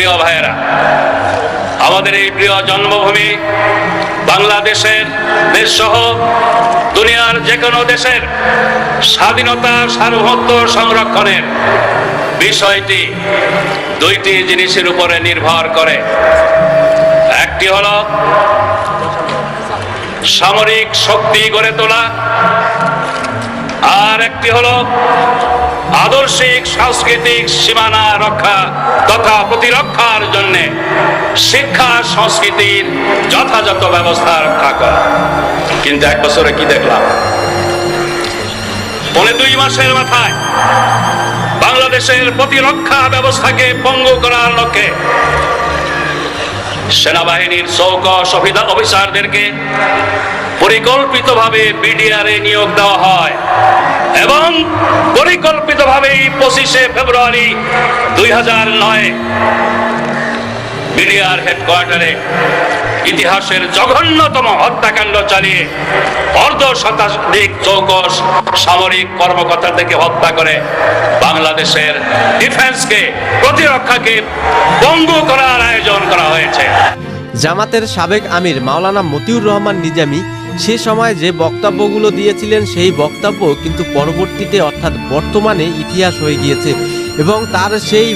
প্রিয় ভাইয়েরা, আমাদের এই প্রিয় জন্মভূমি বাংলাদেশের দেশ সহ দুনিয়ার যে কোনো দেশের স্বাধীনতা সার্বভৌমত্ব সংরক্ষণের বিষয়টি দুইটি জিনিসের উপরে নির্ভর করে। একটি হল সামরিক শক্তি গড়ে তোলা, আর একটি হলো আদর্শিক, সাংস্কৃতিক সীমানা রক্ষা তথা প্রতিরক্ষার জন্য শিক্ষা, সংস্কৃতির যথাযথ ব্যবস্থা রক্ষা করা। কিন্তু এক বছরে কি দেখলাম? পনে দুই মাসের মাথায় বাংলাদেশের প্রতিরক্ষা ব্যবস্থাকে পঙ্গু করার লক্ষ্যে সেনাবাহিনীর অফিদা অফিসারদেরকে পরিকল্পিতভাবে বিডিআরে নিয়োগ দেওয়া হয় এবং পরিকল্পিতভাবেই পঁচিশে ফেব্রুয়ারি দুই হাজার নয় বিডিআর হেডকোয়ার্টারে ইতিহাসের জঘন্যতম হত্যাকাণ্ড চালিয়ে অর্ধ শতাধিক চৌকস সামরিক কর্মকর্তাদেরকে হত্যা করে বাংলাদেশের ডিফেন্সকে, প্রতিরক্ষাকে পঙ্গু করার আয়োজন করা হয়েছে। জামাতের সাবেক আমির মাওলানা মতিউর রহমান নিজামী সে সময় যে বক্তব্যগুলো দিয়েছিলেন সেই বক্তব্য কিন্তু পরবর্তীতে অর্থাৎ বর্তমানে ইতিহাস হয়ে গিয়েছে এবং তার সেই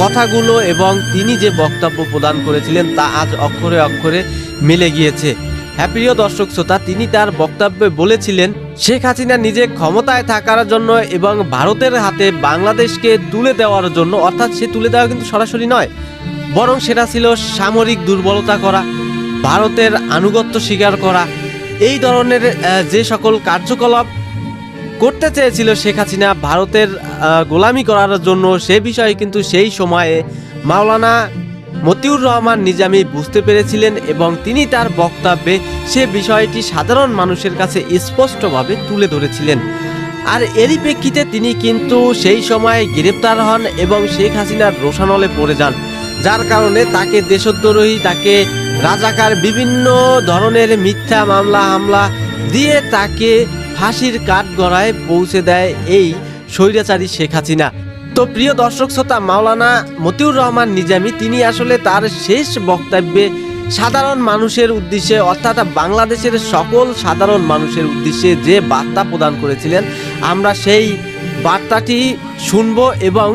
কথাগুলো এবং তিনি যে বক্তব্য প্রদান করেছিলেন তা আজ অক্ষরে অক্ষরে মিলে গিয়েছে। হ্যাঁ প্রিয় দর্শক শ্রোতা, তিনি তার বক্তব্যে বলেছিলেন, শেখ হাসিনা নিজে ক্ষমতায় থাকার জন্য এবং ভারতের হাতে বাংলাদেশকে তুলে দেওয়ার জন্য, অর্থাৎ সে তুলে দেওয়া কিন্তু সরাসরি নয়, বরং সেটা ছিল সামরিক দুর্বলতা করা, ভারতের আনুগত্য স্বীকার করা এই ধরনের যে সকল কার্যকলাপ করতে চেয়েছিল শেখ হাসিনা ভারতের গোলামি করার জন্য, সে বিষয়ে কিন্তু সেই সময়ে মাওলানা মতিউর রহমান নিজামি বুঝতে পেরেছিলেন এবং তিনি তার বক্তব্যে সে বিষয়টি সাধারণ মানুষের কাছে স্পষ্টভাবে তুলে ধরেছিলেন। আর এরই প্রেক্ষিতে তিনি কিন্তু সেই সময় গ্রেপ্তার হন এবং শেখ হাসিনার রোশানলে পড়ে যান, যার কারণে তাকে দেশদ্রোহী, তাকে রাজাকার বিভিন্ন ধরনের মিথ্যা মামলা, হামলা দিয়ে তাকে ফাঁসির কাঠগড়ায় পৌঁছে দেয় এই স্বৈরাচারী শেখ হাসিনা। তো প্রিয় দর্শক শ্রোতা, মাওলানা মতিউর রহমান নিজামী, তিনি আসলে তার শেষ বক্তব্যে সাধারণ মানুষের উদ্দেশ্যে, অর্থাৎ বাংলাদেশের সকল সাধারণ মানুষের উদ্দেশ্যে যে বার্তা প্রদান করেছিলেন, আমরা সেই বার্তাটি শুনব এবং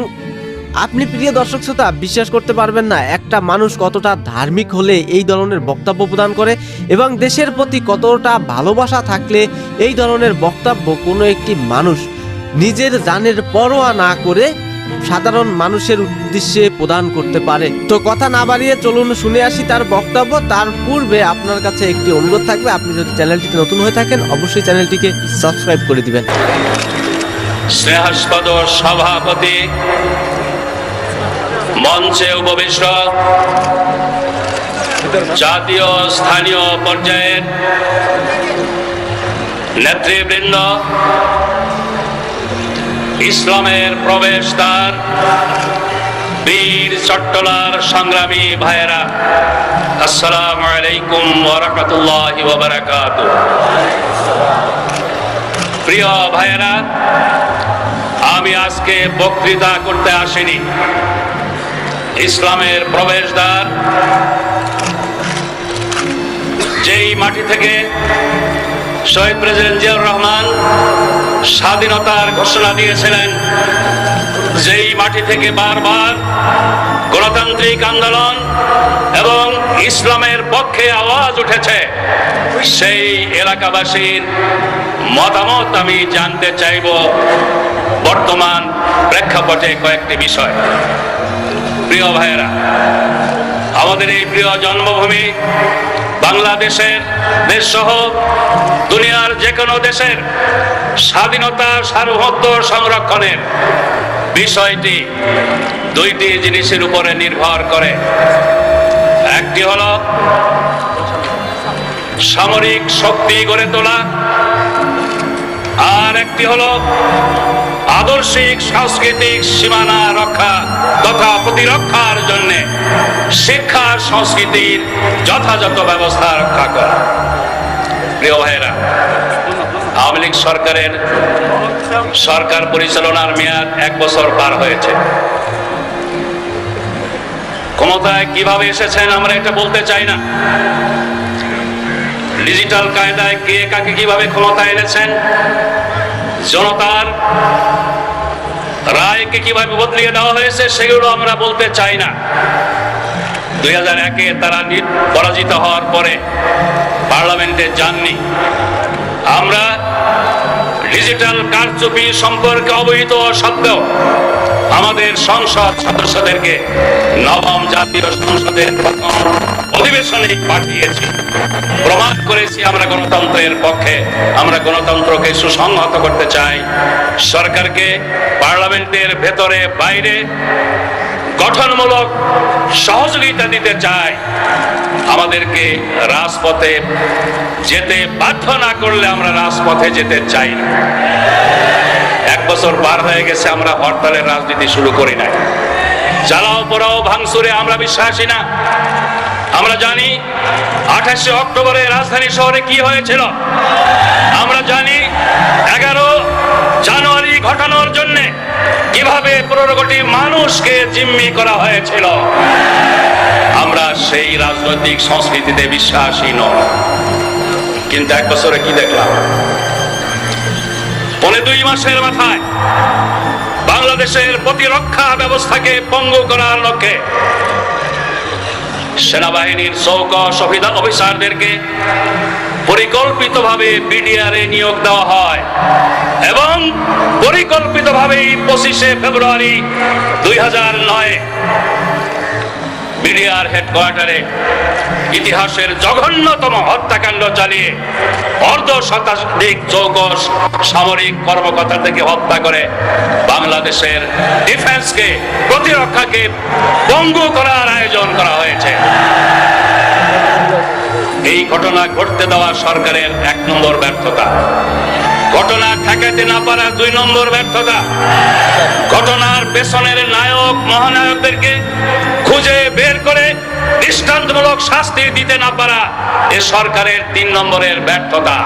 আপনি প্রিয় দর্শক শ্রোতা, বিশ্বাস করতে পারবেন না, একটা মানুষ কতটা ধার্মিক হলে এই ধরনের বক্তব্য প্রদান করে এবং দেশের প্রতি কতটা ভালোবাসা থাকলে এই ধরনের বক্তব্য কোনো একটি মানুষ নিজের জানের পরোয়া না করে সাধারণ মানুষের উদ্দেশ্যে প্রদান করতে পারে। তো কথা না বাড়িয়ে চলুন শুনে আসি তার বক্তব্য। তার পূর্বে আপনার কাছে একটি অনুরোধ থাকবে, আপনি যদি চ্যানেলটিতে নতুন হয়ে থাকেন, অবশ্যই চ্যানেলটিকে সাবস্ক্রাইব করে দিবেন। স্নেহাস্পদ সভাপতি মঞ্চে উপবিষ্ট জাতীয় স্থানীয় পর্যায়ের নেতৃবৃন্দ, ইসলামের প্রবেশদ্বার, বীর চট্টলার সংগ্রামী ভাইয়েরা, আসসালামু আলাইকুম ওরহমতুল্লাহ প্রিয় ভাইয়েরা, আমি আজকে বক্তৃতা করতে আসিনি। ইসলামের প্রবেশদ্বার। যেই মাটি থেকে শহীদ প্রেসিডেন্ট জিয়াউর রহমান স্বাধীনতার ঘোষণা দিয়েছিলেন, যেই মাটি থেকে বারবার গণতান্ত্রিক আন্দোলন এবং ইসলামের পক্ষে আওয়াজ উঠেছে, সেই এলাকাবাসীর মতামত আমি জানতে চাইব বর্তমান প্রেক্ষাপটে কয়েকটি বিষয়। প্রিয় ভাইয়েরা, আমাদের এই প্রিয় জন্মভূমি বাংলাদেশের দেশ সহ দুনিয়ার যে কোনো দেশের স্বাধীনতা সার্বভৌমত্ব সংরক্ষণের বিষয়টি দুইটি জিনিসের উপরে নির্ভর করে। একটি হল সামরিক শক্তি গড়ে তোলা, আর একটি হল আদর্শিক সাংস্কৃতিক সীমানা রক্ষা। তথা প্রতিরক্ষার জন্য শিক্ষা সংস্কৃতির যথাযথ ব্যবস্থা রক্ষা করা। প্রিয় ভাইয়েরা, আওয়ামী লীগ সরকারের সরকার পরিচালনার মেয়াদ এক বছর পার হয়েছে। ক্ষমতায় কীভাবে এসেছেন আমরা এটা বলতে চাই না। ডিজিটাল কায়দায় কে কাকে কীভাবে ক্ষমতায় এনেছেন, জনতার রায়কে কীভাবে বদলিয়ে দেওয়া হয়েছে সেগুলো আমরা বলতে চাই না। দুই হাজার একে তারা পরাজিত হওয়ার পরে পার্লামেন্টে যাননি। আমরা ডিজিটাল কারচুপি সম্পর্কে অবহিত সত্ত্বেও আমাদের সংসদ সদস্যদেরকে নবম জাতীয় সংসদের প্রথম অধিবেশনে পাঠিয়েছি। প্রমাণ করেছি আমরা গণতন্ত্রের পক্ষে। আমরা গণতন্ত্রকে সুসংহত করতে চাই। সরকারকে পার্লামেন্টের ভেতরে, বাইরে গঠনমূলক সহযোগিতা দিতে চাই। আমাদেরকে রাজপথে যেতে বাধ্য না করলে আমরা রাজপথে যেতে চাই না। এক বছর পার হয়ে গেছে, আমরা হরতালের রাজনীতি শুরু করি নাই। জ্বালাও পোড়াও ভাঙচুরে আমরা বিশ্বাসী না। আমরা জানি আঠাশে অক্টোবরে রাজধানী শহরে কি হয়েছিল। আমরা জানি এগারো জানুয়ারি ঘটানোর জন্য কীভাবে পনেরো কোটি মানুষকে জিম্মি করা হয়েছিল। আমরা সেই রাজনৈতিক সংস্কৃতিতে বিশ্বাসী নয় কিন্তু এক বছরে কি দেখলাম? পনে দুই মাসের মাথায় বাংলাদেশের প্রতিরক্ষা ব্যবস্থাকে পঙ্গু করার লক্ষ্যে সেনাবাহিনীর চৌকস অফিসারদেরকে পরিকল্পিতভাবে বিডিআরে নিয়োগ দেওয়া হয় এবং পরিকল্পিতভাবেই পঁচিশে ফেব্রুয়ারি দুই হাজার নয় বিডিআর হেডকোয়ার্টারে ইতিহাসের জঘন্যতম হত্যাকাণ্ড চালিয়ে অর্ধ শতাধিক চৌকস সামরিক কর্মকর্তা থেকে হত্যা করে বাংলাদেশের ডিফেন্সকে, প্রতিরক্ষাকে পঙ্গু করার আয়োজন করা হয়েছে। এই ঘটনা ঘটতে দেওয়া সরকারের এক নম্বর ব্যর্থতা। ঘটনা ঠেকাতে না পারা দুই নম্বর ব্যর্থতা। ঘটনার পেছনের নায়ক, মহানায়কদেরকে খুঁজে বের করে দৃষ্টান্তমূলক শাস্তি দিতে না পারা এ সরকারের তিন নম্বরের ব্যর্থতা।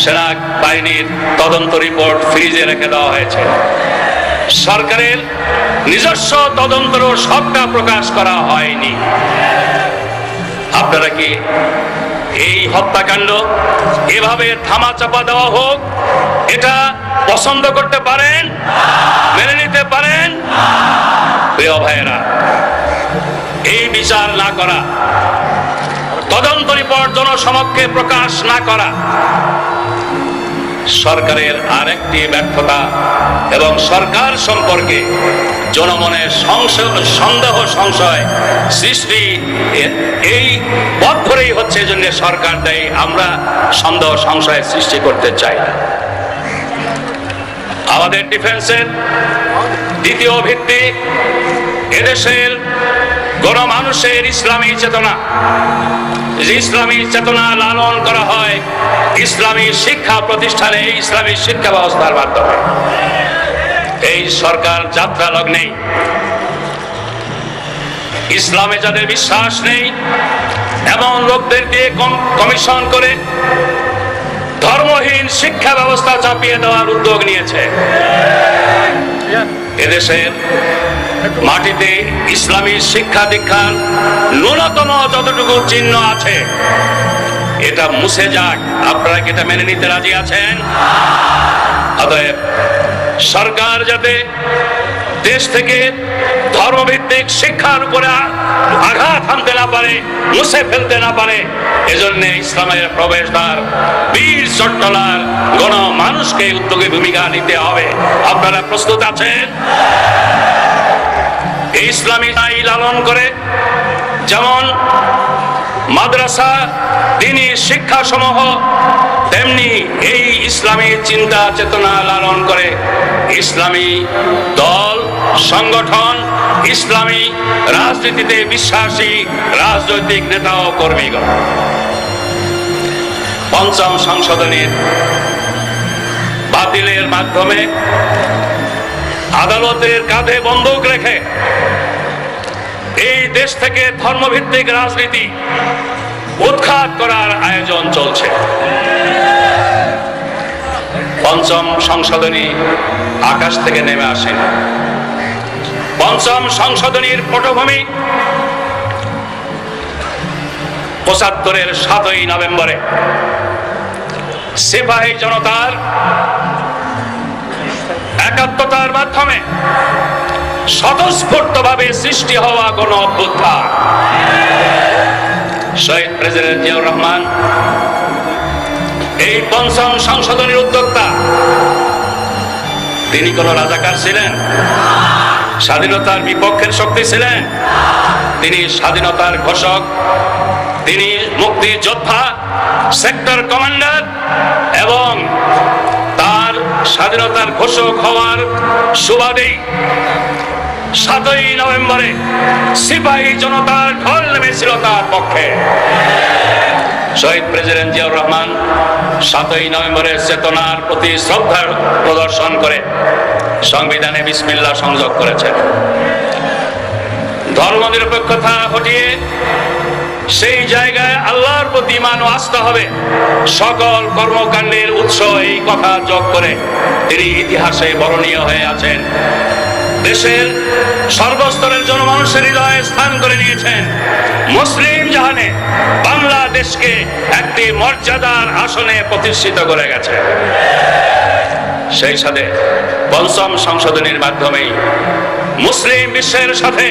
সেনা বাহিনীর তদন্ত রিপোর্ট ফ্রিজে রেখে দেওয়া হয়েছে। সরকারের নিজস্ব তদন্ত সবটা প্রকাশ করা হয়নি। আপনারা কি এই হত্যাকাণ্ড এভাবে থামা চাপা দেওয়া হোক, এটা পছন্দ করতে পারেন, মেনে নিতে পারেন। প্রিয় ভাইয়েরা, এই বিচার না করা তদন্ত রিপোর্ট জনসমক্ষে প্রকাশ না করা, সরকারের আরেকটি ব্যর্থতা এবং সরকার সম্পর্কে জনমনের সংশয়, সন্দেহ, সংশয় সৃষ্টি এই ধরেই হচ্ছে জন্য সরকার দেয়। আমরা সন্দেহ, সংশয় সৃষ্টি করতে চাই না। আমাদের ডিফেন্সের দ্বিতীয় ভিত্তি, এদেশের গণমানুষের ইসলামী চেতনা। ইসলামী চেতনা লালন করা হয়, ইসলামী শিক্ষা প্রতিষ্ঠানে ইসলামী শিক্ষা ব্যবস্থার মাধ্যমে। এই সরকার যাত্রা লগ্নে ইসলামে যাদের বিশ্বাস নেই এমন লোকদের দিয়ে কমিশন করে ধর্মহীন শিক্ষা ব্যবস্থা চাপিয়ে দেওয়ার উদ্যোগ নিয়েছে। এদেশের মাটিতে ইসলামী শিক্ষা দীক্ষার ন্যূনতম যতটুকু চিহ্ন আছে, এটা মুছে যাক। আপনারা কি এটা মেনে নিতে রাজি আছেন? অতএব সরকার যাতে দেশ থেকে ধর্মভিত্তিক শিক্ষার উপরে আঘাত হানতে না পারে, মুছে ফেলতে না পারে, এজন্য ইসলামের প্রবেশদ্বার বীর চট্টলার গণ মানুষকে উদ্যোগে ভূমিকা নিতে হবে। আপনারা প্রস্তুত আছেন? ইসলামী আই লালন করে যেমন মাদ্রাসা তিনি শিক্ষা সমূহ তেমনি এই ইসলামী চিন্তা চেতনা লালন করে ইসলামী দল সংগঠন ইসলামী রাজনীতিতে বিশ্বাসী রাজনৈতিক নেতা ও কর্মীগণ। পঞ্চম সংশোধনীর বাতিলের মাধ্যমে আদালতের কাঁধে বন্দুক রেখে এই দেশ থেকে ধর্মভিত্তিক রাজনীতি উৎখাত করার আয়োজন চলছে। পঞ্চম সংশোধনী আকাশ থেকে নেমে আসেনি পঞ্চম সংশোধনীর পটভূমি। পঁচাত্তরের সাতই নভেম্বরে। সিপাহী জনতার একাত্মতার মাধ্যমে স্বতঃস্ফূর্তভাবে সৃষ্টি হওয়া কোন অভ্যুত্থান। শহীদ প্রেসিডেন্ট জিয়াউর রহমান, এই পঞ্চম সংশোধনীর উদ্যোক্তা, তিনি কোন রাজাকার ছিলেন? স্বাধীনতার বিপক্ষের শক্তি ছিলেন। তিনি স্বাধীনতার ঘোষক, তিনি মুক্তি যোদ্ধা, সেক্টর কমান্ডার এবং তার স্বাধীনতার ঘোষক হওয়ার সুবাদেই সাতই নভেম্বরে সিপাহী জনতার ঢল নেমেছিল তার পক্ষে। শহীদ প্রেসিডেন্ট জিয়াউর রহমান সাতই নভেম্বরের চেতনার প্রতি শ্রদ্ধা প্রদর্শন করে সংবিধানে বিসমিল্লা সংযোগ করেছেন। ধর্মনিরপেক্ষতা হটিয়ে সেই জায়গায় আল্লাহর প্রতি মান ও আস্থা হবে, সকল কর্মকাণ্ডের উৎস এই কথা যোগ করে তিনি ইতিহাসে বরণীয় হয়ে আছেন। দেশের সর্বস্তরের জনমানুষের হৃদয়ে স্থান করে নিয়েছেন মুসলিম জাহানে বাংলাদেশকে একটি মর্যাদার আসনে প্রতিষ্ঠিত করে গেছে। সেই সাথে পঞ্চম সংশোধনীর মাধ্যমেই মুসলিম বিশ্বের সাথে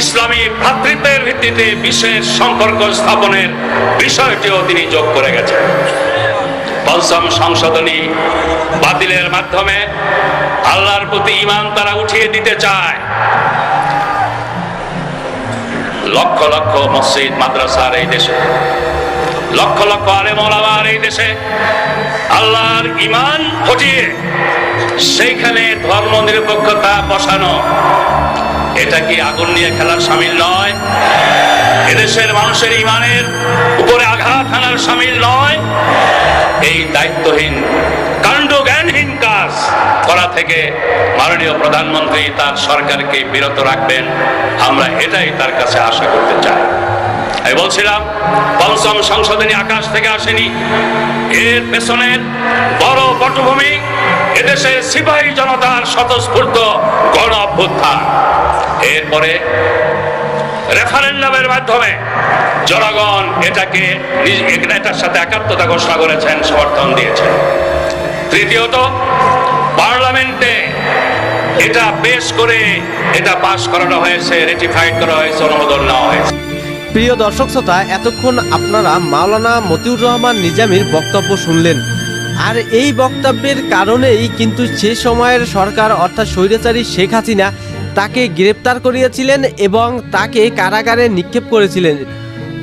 ইসলামী ভ্রাতৃত্বের ভিত্তিতে বিশেষ সম্পর্ক স্থাপনের বিষয়টিও তিনি যোগ করে গেছেন। পঞ্চম সংশোধনী বাতিলের মাধ্যমে আল্লাহর প্রতি ইমান তারা উঠিয়ে দিতে চায়। লক্ষ লক্ষ মসজিদ, মাদ্রাসার এই দেশে লক্ষ লক্ষ আলেম ওলামার এই দেশে আল্লাহর ইমান হটিয়ে সেইখানে ধর্ম নিরপেক্ষতা বসানো, এটা কি আগুন নিয়ে খেলার সামিল নয়? এদেশের মানুষের ইমানের উপরে আঘাত হানার সামিল নয়। এই দায়িত্বহীন কাণ্ড জ্ঞানহীন কাজ করা থেকে মাননীয় প্রধানমন্ত্রী তার সরকারকে বিরত রাখবেন। আমরা এটাই তার কাছে আশা করতে চাই। আমি বলছিলাম পঞ্চম সংশোধনী আকাশ থেকে আসেনি। এর পেছনের বড় পটভূমি এদেশের সিপাহী জনতার স্বতঃস্ফূর্ত গণ অভ্যুত্থান এরপরে রেফারেন্ডামের মাধ্যমে জনগণ এটাকে এটার সাথে একাত্মতা ঘোষণা করেছেন, সমর্থন দিয়েছেন। তৃতীয়ত, পার্লামেন্টে এটা পেশ করে এটা পাশ করানো হয়েছে, রেটিফাইড করা হয়েছে, অনুমোদন নেওয়া হয়েছে। প্রিয় দর্শক শ্রোতা, এতক্ষণ আপনারা মাওলানা মতিউর রহমান নিজামীর বক্তব্য শুনলেন। আর এই বক্তব্যের কারণেই কিন্তু সে সময়ের সরকার, অর্থাৎ স্বৈরাচারী শেখ হাসিনা, তাকে গ্রেপ্তার করিয়েছিলেন এবং তাকে কারাগারে নিক্ষেপ করেছিলেন।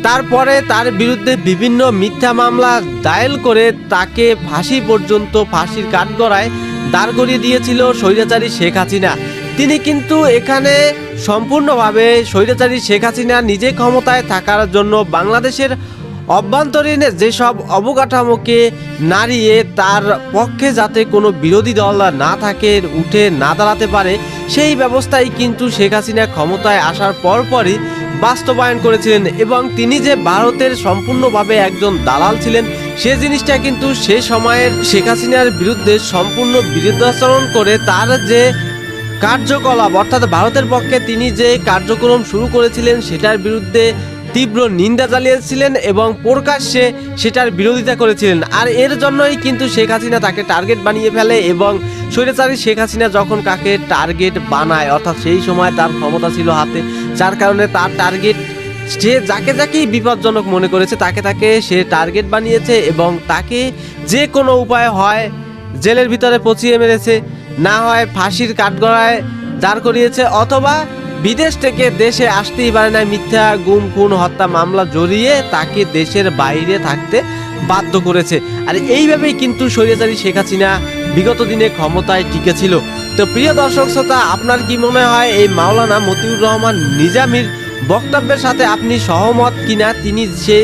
তারপরে তার বিরুদ্ধে বিভিন্ন মিথ্যা মামলা দায়ের করে তাকে ফাঁসি পর্যন্ত, ফাঁসির কাঠগড়ায় দাঁড় করিয়ে দিয়েছিল স্বৈরাচারী শেখ হাসিনা। তিনি কিন্তু এখানে সম্পূর্ণভাবে স্বৈরাচারী শেখ হাসিনা নিজে ক্ষমতায় থাকার জন্য বাংলাদেশের অভ্যন্তরীণ যেসব অবকাঠামোকে নাড়িয়ে তার পক্ষে যাতে কোনো বিরোধী দল না থাকে, উঠে না দাঁড়াতে পারে, সেই ব্যবস্থাই কিন্তু শেখ হাসিনা ক্ষমতায় আসার পরপরই বাস্তবায়ন করেছিলেন এবং তিনি যে ভারতের সম্পূর্ণভাবে একজন দালাল ছিলেন, সে জিনিসটা কিন্তু সে সময়ের শেখ হাসিনার বিরুদ্ধে সম্পূর্ণ বিরুদ্ধাচরণ করে তার যে কার্যকলাপ, অর্থাৎ ভারতের পক্ষে তিনি যে কার্যক্রম শুরু করেছিলেন সেটার বিরুদ্ধে তীব্র নিন্দা চালিয়েছিলেন এবং প্রকাশ্যে সেটার বিরোধিতা করেছিলেন। আর এর জন্যই কিন্তু শেখ হাসিনা তাকে টার্গেট বানিয়ে ফেলে এবং স্বৈরাচারী শেখ হাসিনা যখন কাকে টার্গেট বানায়, অর্থাৎ সেই সময় তার ক্ষমতা ছিল হাতে, যার কারণে তার টার্গেট সে যাকে যাকেই বিপজ্জনক মনে করেছে, তাকে তাকে সে টার্গেট বানিয়েছে এবং তাকে যে কোনো উপায় হয় জেলের ভিতরে পচিয়ে মেরেছে। না হয় ফাঁসির কাঠগড়ায় দাঁড় করিয়েছে, অথবা বিদেশ থেকে দেশে আসতেই পারে না মিথ্যা, গুম, খুন, হত্যা, মামলা জড়িয়ে তাকে দেশের বাইরে থাকতে বাধ্য করেছে। আর এইভাবেই কিন্তু স্বৈরাচারী শেখ হাসিনা বিগত দিনে ক্ষমতায় টিকেছিল। তো প্রিয় দর্শক শ্রোতা, আপনার কি মনে হয় এই মাওলানা মতিউর রহমান নিজামির বক্তব্যের সাথে আপনি সহমত কিনা? তিনি সে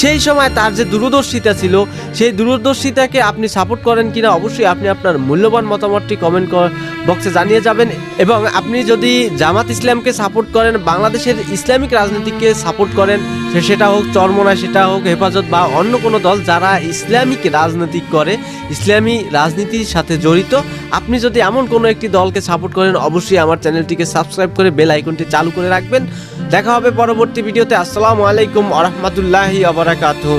সেই সময় তার যে দূরদর্শিতা ছিল, সেই দূরদর্শিতাকে আপনি সাপোর্ট করেন কিনা অবশ্যই আপনি আপনার মূল্যবান মতামতটি কমেন্ট বক্সে জানিয়ে যাবেন। এবং আপনি যদি জামাত ইসলামকে সাপোর্ট করেন, বাংলাদেশের ইসলামিক রাজনীতিকে সাপোর্ট করেন সেটা হোক চরমনা সেটা হোক হেফাজত বা অন্য কোনো দল যারা ইসলামিক রাজনীতি করে, ইসলামী রাজনীতির সাথে জড়িত, আপনি যদি এমন কোনো একটি দলকে সাপোর্ট করেন, অবশ্যই আমার চ্যানেলটিকে সাবস্ক্রাইব করে বেল আইকনটি চালু করে রাখবেন। দেখা হবে পরবর্তী ভিডিওতে। আসসালামু আলাইকুম আ রহমতুল্লাহি আবরাকাতু